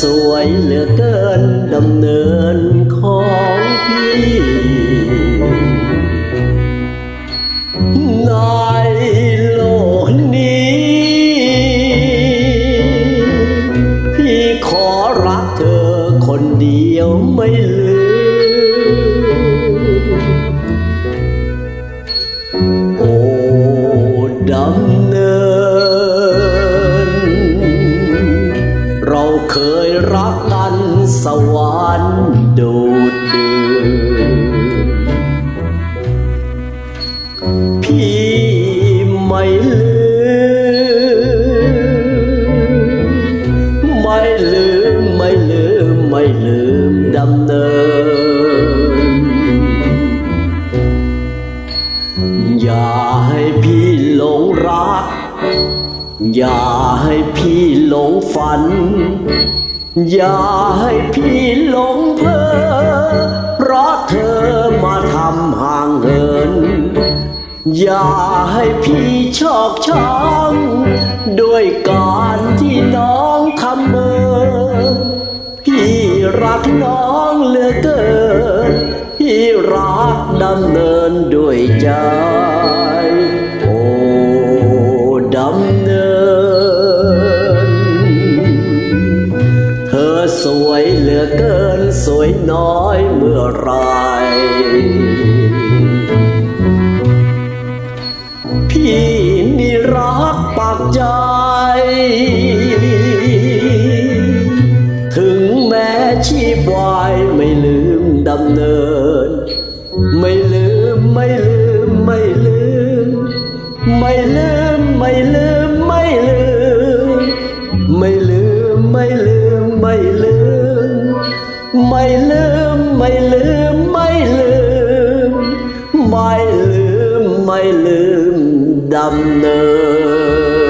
สวยเหลือเกินดำเนินของพี่ในโลกนี้ พี่ขอรักเธอคนเดียวไม่เลือ วรรค์โดดเด่นพี่ไม่ลืม ไม่ลืม ไม่ลืม ไม่ลืมดำเนิน อย่าให้พี่หลงรัก อย่าให้พี่หลงฝัน อย่าให้พี่หลงเพอเพราะเธอมาทำห่างเหิน อย่าให้พี่ชอกช้ำด้วยการที่น้องทำเมอพี่รักน้องเหลือเกิน พี่รักดำเนินด้วยใจ น้อยเมื่อไรพี่นี่รักปากใจ ถึงแม้ชีพวายไม่ลืมดำเนิน ไม่ลืมไม่ลืมไม่ลืม ไม่ลืมไม่ลืมดำเนิน